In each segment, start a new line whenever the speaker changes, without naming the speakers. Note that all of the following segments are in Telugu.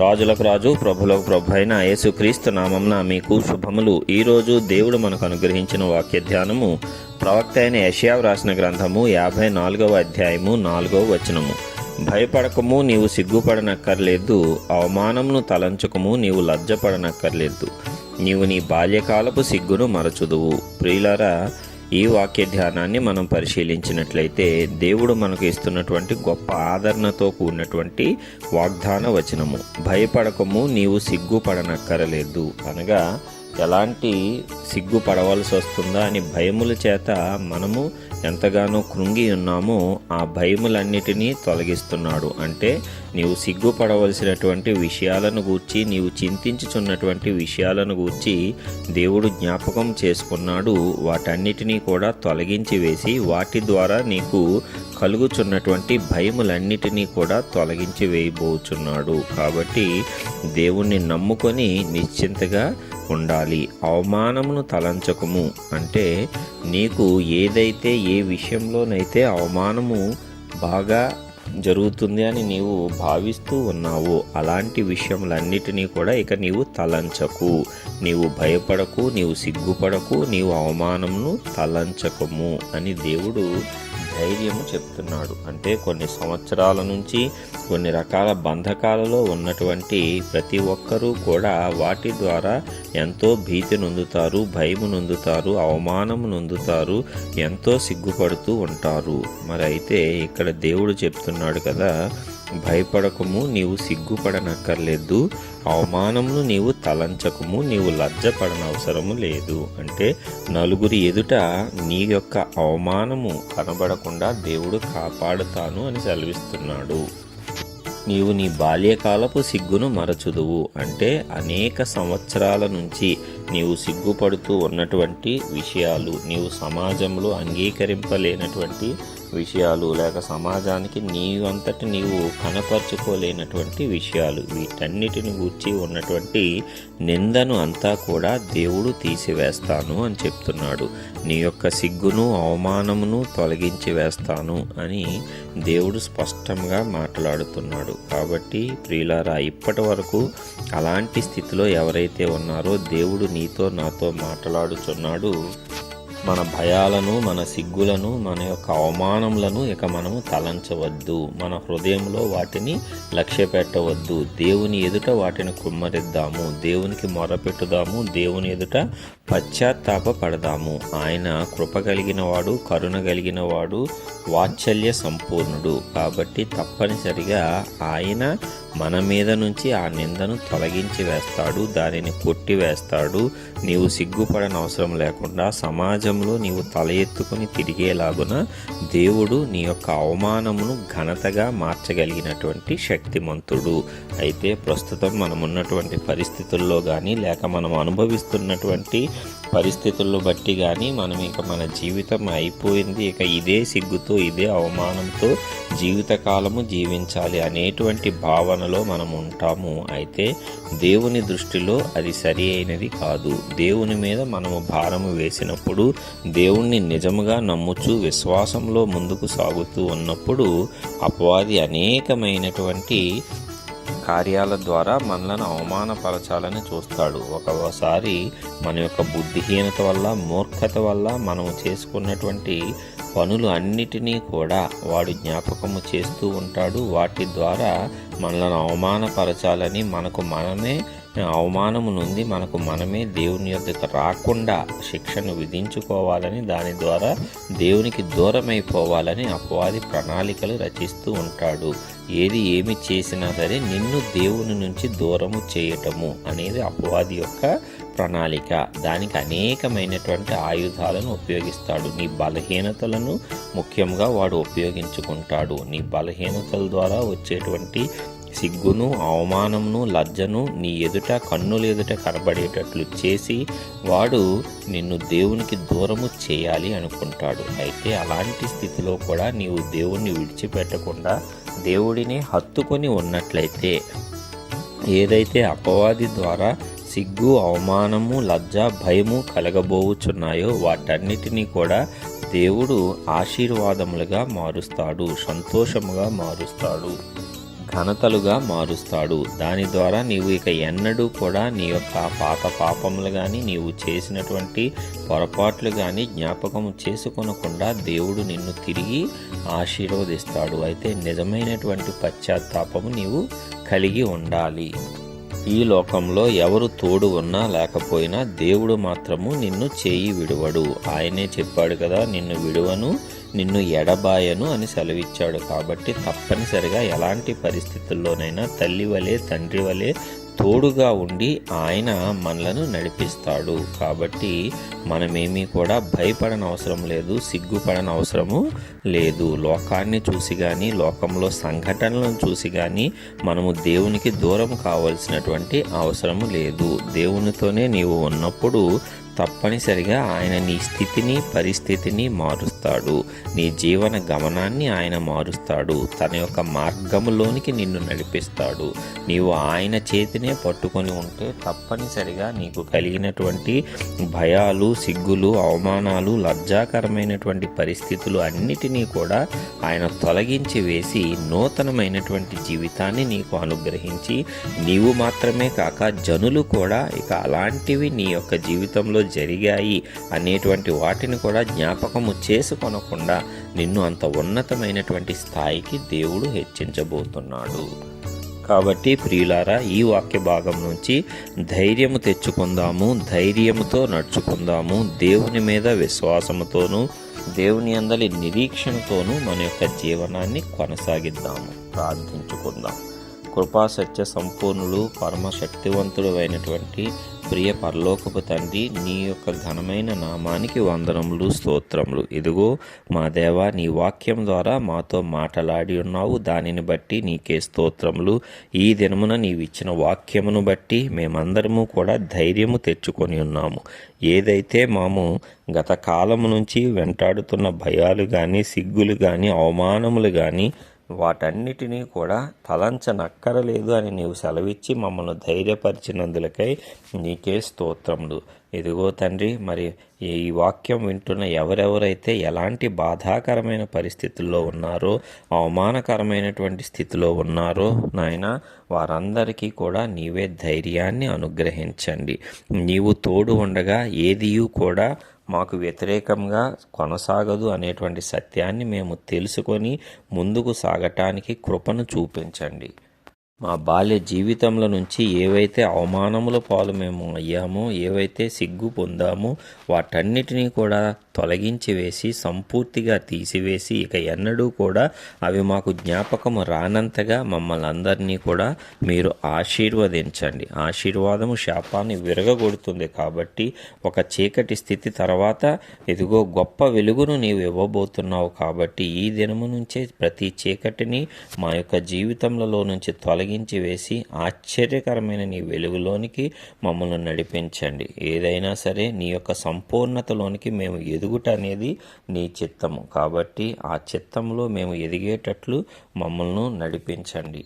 రాజులకు రాజు ప్రభులకు ప్రభు అయిన యేసుక్రీస్తు నామంన మీకు శుభములు. ఈరోజు దేవుడు మనకు అనుగ్రహించిన వాక్య ధ్యానము ప్రవక్త అయిన యషయా వ్రాసిన గ్రంథము యాభై నాలుగవ అధ్యాయము నాలుగవ వచనము. భయపడకము నీవు సిగ్గుపడనక్కర్లేదు. అవమానమును తలంచుకము నీవు లజ్జపడనక్కర్లేదు. నీవు నీ బాల్యకాలపు సిగ్గును మరచుదువు. ప్రియులారా ఈ వాక్య ధ్యానాన్ని మనం పరిశీలించినట్లయితే దేవుడు మనకు ఇస్తున్నటువంటి గొప్ప ఆదరణతో కూడినటువంటి వాగ్దాన వచనము. భయపడకము నీవు సిగ్గుపడనక్కరలేదు అనగా ఎలాంటి సిగ్గుపడవలసి వస్తుందా అని భయముల చేత మనము ఎంతగానో కృంగి ఉన్నామో ఆ భయములన్నిటినీ తొలగిస్తున్నాడు. అంటే నీవు సిగ్గుపడవలసినటువంటి విషయాలను గూర్చి నీవు చింతించుచున్నటువంటి విషయాలను గూర్చి దేవుడు జ్ఞాపకం చేసుకున్నాడు. వాటన్నిటినీ కూడా తొలగించి వేసి వాటి ద్వారా నీకు కలుగుచున్నటువంటి భయములన్నిటినీ కూడా తొలగించి వేయబోచున్నాడు. కాబట్టి దేవుణ్ణి నమ్ముకొని నిశ్చింతగా ఉండాలి. అవమానమును తలంచకము. అంటే నీకు ఏదైతే ఏ విషయంలోనైతే అవమానము బాగా జరుగుతుంది అని నీవు భావిస్తూ ఉన్నావు అలాంటి విషయములన్నిటినీ కూడా ఇక నీవు తలంచకు. నీవు భయపడకు నీవు సిగ్గుపడకు నీవు అవమానమును తలంచకము అని దేవుడు ధైర్యము చెప్తున్నాడు. అంటే కొన్ని సంవత్సరాల నుంచి కొన్ని రకాల బంధకాలలో ఉన్నటువంటి ప్రతి ఒక్కరూ కూడా వాటి ద్వారా ఎంతో భీతి నొందుతారు భయము నొందుతారు అవమానము నొందుతారు ఎంతో సిగ్గుపడుతూ ఉంటారు. మరి అయితే ఇక్కడ దేవుడు చెప్తున్నాడు కదా భయపడకము నీవు సిగ్గుపడనక్కర్లేదు. అవమానమును నీవు తలంచకము నీవు లజ్జపడనవసరము లేదు. అంటే నలుగురి ఎదుట నీ యొక్క అవమానము కనబడకుండా దేవుడు కాపాడుతాను అని సెలవిస్తున్నాడు. నీవు నీ బాల్యకాలపు సిగ్గును మరచుదువు. అంటే అనేక సంవత్సరాల నుంచి నీవు సిగ్గుపడుతూ ఉన్నటువంటి విషయాలు నీవు సమాజంలో అంగీకరింపలేనటువంటి విషయాలు లేక సమాజానికి నీవంతటి నీవు కనపరుచుకోలేనటువంటి విషయాలు వీటన్నిటిని గూర్చి ఉన్నటువంటి నిందను అంతా కూడా దేవుడు తీసివేస్తాను అని చెప్తున్నాడు. నీ యొక్క సిగ్గును అవమానమును తొలగించి వేస్తాను అని దేవుడు స్పష్టంగా మాట్లాడుతున్నాడు. కాబట్టి ప్రియులారా ఇప్పటి వరకు అలాంటి స్థితిలో ఎవరైతే ఉన్నారో దేవుడు నీతో నాతో మాట్లాడుచున్నాడు. మన భయాలను మన సిగ్గులను మన యొక్క అవమానములను ఇక మనము తలంచవద్దు. మన హృదయంలో వాటిని లక్ష్య పెట్టవద్దు దేవుని ఎదుట వాటిని కుమ్మరిద్దాము. దేవునికి మొరపెట్టుదాము. దేవుని ఎదుట పశ్చాత్తాప పడదాము ఆయన కృప కలిగిన వాడు కరుణ కలిగిన వాడు వాత్సల్య సంపూర్ణుడు. కాబట్టి తప్పనిసరిగా ఆయన మన మీద నుంచి ఆ నిందను తొలగించి వేస్తాడు దానిని కొట్టి వేస్తాడు. నీవు సిగ్గుపడని అవసరం లేకుండా సమాజంలో నీవు తల ఎత్తుకుని తిరిగేలాగున దేవుడు నీ యొక్క అవమానమును ఘనతగా మార్చగలిగినటువంటి శక్తిమంతుడు. అయితే ప్రస్తుతం మనం ఉన్నటువంటి పరిస్థితుల్లో కానీ లేక మనం అనుభవిస్తున్నటువంటి పరిస్థితులను బట్టి కానీ మనం ఇక మన జీవితం అయిపోయింది. ఇక ఇదే సిగ్గుతో ఇదే అవమానంతో జీవితకాలము జీవించాలి అనేటువంటి భావనలో మనం ఉంటాము. అయితే దేవుని దృష్టిలో అది సరి అయినది కాదు. దేవుని మీద మనము భారము వేసినప్పుడు దేవుణ్ణి నిజముగా నమ్ముచు విశ్వాసంలో ముందుకు సాగుతూ ఉన్నప్పుడు అపవాది అనేకమైనటువంటి కార్యాల ద్వారా మనలను అవమానపరచాలని చూస్తాడు. ఒకసారి మన యొక్క బుద్ధిహీనత వల్ల మూర్ఖత వల్ల మనము చేసుకున్నటువంటి పనులు అన్నిటినీ కూడా వాడు జ్ఞాపకము చేస్తూ ఉంటాడు. వాటి ద్వారా మనలను అవమానపరచాలని మనకు మనమే అవమానము నుండి మనకు మనమే దేవుని యొద్దకు రాకుండా శిక్షను విధించుకోవాలని దాని ద్వారా దేవునికి దూరమైపోవాలని అపవాది ప్రణాళికలు రచిస్తూ ఉంటాడు. ఏది ఏమి చేసినా సరే నిన్ను దేవుని నుంచి దూరము చేయటము అనేది అపవాది యొక్క ప్రణాళిక. దానికి అనేకమైనటువంటి ఆయుధాలను ఉపయోగిస్తాడు. నీ బలహీనతలను ముఖ్యంగా వాడు ఉపయోగించుకుంటాడు. నీ బలహీనతల ద్వారా వచ్చేటువంటి సిగ్గును అవమానమును లజ్జను నీ ఎదుట కన్నుల ఎదుట కనబడేటట్లు చేసి వాడు నిన్ను దేవునికి దూరము చేయాలి అనుకుంటాడు. అయితే అలాంటి స్థితిలో కూడా నీవు దేవుణ్ణి విడిచిపెట్టకుండా దేవుడిని హత్తుకొని ఉన్నట్లయితే ఏదైతే అపవాది ద్వారా సిగ్గు అవమానము లజ్జ భయము కలగబోవుచున్నాయో వాటన్నిటినీ కూడా దేవుడు ఆశీర్వాదములుగా మారుస్తాడు సంతోషముగా మారుస్తాడు. ఘనతలుగా మారుస్తాడు. దాని ద్వారా నీవు ఇక ఎన్నడూ కూడా నీ యొక్క పాత పాపములు కానీ నీవు చేసినటువంటి పొరపాట్లు కానీ జ్ఞాపకం చేసుకొనకుండా దేవుడు నిన్ను తిరిగి ఆశీర్వదిస్తాడు. అయితే నిజమైనటువంటి పశ్చాత్తాపము నీవు కలిగి ఉండాలి. ఈ లోకంలో ఎవరు తోడు ఉన్నా లేకపోయినా దేవుడు మాత్రము నిన్ను చేయి విడువడు. ఆయనే చెప్పాడు కదా నిన్ను విడువను నిన్ను ఎడబాయను అని సెలవిచ్చాడు. కాబట్టి తప్పనిసరిగా ఎలాంటి పరిస్థితుల్లోనైనా తల్లి వలె తండ్రి వలె తోడుగా ఉండి ఆయన మనలను నడిపిస్తాడు. కాబట్టి మనమేమీ కూడా భయపడన అవసరం లేదు సిగ్గుపడన అవసరము లేదు. లోకాన్ని చూసి కానీ లోకంలో సంఘటనలను చూసి కానీ మనము దేవునికి దూరం కావలసినటువంటి అవసరము లేదు. దేవునితోనే నీవు ఉన్నప్పుడు తప్పనిసరిగా ఆయన నీ స్థితిని పరిస్థితిని మారుస్తాడు. నీ జీవన గమనాన్ని ఆయన మారుస్తాడు. తన యొక్క మార్గములోనికి నిన్ను నడిపిస్తాడు. నీవు ఆయన చేతినే పట్టుకొని ఉంటే తప్పనిసరిగా నీకు కలిగినటువంటి భయాలు సిగ్గులు అవమానాలు లజ్జాకరమైనటువంటి పరిస్థితులు అన్నిటినీ కూడా ఆయన తొలగించి వేసి నూతనమైనటువంటి జీవితాన్ని నీకు అనుగ్రహించి నీవు మాత్రమే కాక జనులు కూడా ఇక అలాంటివి నీ యొక్క జీవితంలో జరిగాయి అనేటువంటి వాటిని కూడా జ్ఞాపకము చేసుకొనకుండా నిన్ను అంత ఉన్నతమైనటువంటి స్థాయికి దేవుడు హెచ్చించబోతున్నాడు. కాబట్టి ప్రియులారా ఈ వాక్య భాగం నుంచి ధైర్యము తెచ్చుకుందాము ధైర్యముతో నడుచుకుందాము దేవుని మీద విశ్వాసముతోనూ దేవుని అందలి నిరీక్షణతోనూ మన యొక్క జీవనాన్ని కొనసాగిద్దాము ప్రార్థించుకుందాం. కృపా సత్య సంపూర్ణుడు పరమ శక్తివంతుడు అయినటువంటి ప్రియ పరలోకపు తండ్రి నీ యొక్క ఘనమైన నామానికి వందనములు స్తోత్రములు. ఇదిగో మా దేవ నీ వాక్యం ద్వారా మాతో మాట్లాడి ఉన్నావు. దానిని బట్టి నీకే స్తోత్రములు. ఈ దినమున నీవిచ్చిన వాక్యమును బట్టి మేమందరము కూడా ధైర్యము తెచ్చుకొని ఉన్నాము. ఏదైతే మాము గత కాలము నుంచి వెంటాడుతున్న భయాలు కానీ సిగ్గులు కానీ అవమానములు కానీ వాటన్నిటినీ కూడా తలంచనక్కరలేదు అని నీవు సెలవిచ్చి మమ్మల్ని ధైర్యపరిచినందులకై నీకే స్తోత్రములు. ఎదుగో తండ్రి మరి ఈ వాక్యం వింటున్న ఎవరెవరైతే ఎలాంటి బాధాకరమైన పరిస్థితుల్లో ఉన్నారో అవమానకరమైనటువంటి స్థితిలో ఉన్నారో నాయన వారందరికీ కూడా నీవే ధైర్యాన్ని అనుగ్రహించండి. నీవు తోడు ఉండగా ఏదియు కూడా మాకు వ్యతిరేకంగా కొనసాగదు అనేటువంటి సత్యాన్ని మేము తెలుసుకొని ముందుకు సాగటానికి కృపను చూపించండి. మా బాల్య జీవితంలో నుంచి ఏవైతే అవమానముల పాలు మేము అయ్యామో ఏవైతే సిగ్గు పొందామో వాటన్నిటినీ కూడా తొలగించి వేసి సంపూర్తిగా తీసివేసి ఇక ఎన్నడూ కూడా అవి మాకు జ్ఞాపకము రానంతగా మమ్మల్ని అందరినీ కూడా మీరు ఆశీర్వదించండి. ఆశీర్వాదము శాపాన్ని విరగగొడుతుంది కాబట్టి ఒక చీకటి స్థితి తర్వాత ఇదిగో గొప్ప వెలుగును నీవు ఇవ్వబోతున్నావు కాబట్టి ఈ దినము నుంచే ప్రతి చీకటిని మా యొక్క జీవితంలో నుంచి తొలగించి వేసి ఆశ్చర్యకరమైన నీ వెలుగులోనికి మమ్మల్ని నడిపించండి. ఏదైనా సరే నీ యొక్క సంపూర్ణతలోనికి మేము ఎదుగుట అనేది నీ చిత్తము. కాబట్టి ఆ చిత్తంలో మేము ఎదిగేటట్లు మమ్మల్ని నడిపించండి.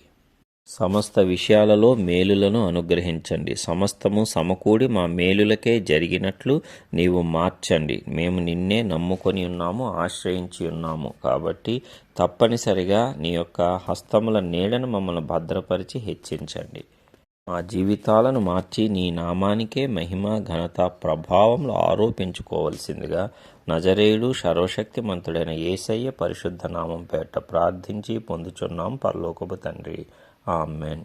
సమస్త విషయాలలో మేలులను అనుగ్రహించండి. సమస్తము సమకూడి మా మేలులకే జరిగినట్లు నీవు మార్చండి. మేము నిన్నే నమ్ముకొని ఉన్నాము ఆశ్రయించి ఉన్నాము. కాబట్టి తప్పనిసరిగా నీ యొక్క హస్తముల నీడను మమ్మల్ని భద్రపరిచి హెచ్చించండి. మా జీవితాలను మార్చి నీ నామానికే మహిమ ఘనత ప్రభావంలో ఆరోపించుకోవలసిందిగా నజరేయుడు సర్వశక్తిమంతుడైన ఏసయ్య పరిశుద్ధ నామం పేట ప్రార్థించి పొందుచున్నాం పరలోకపు తండ్రి. ఆమెన్.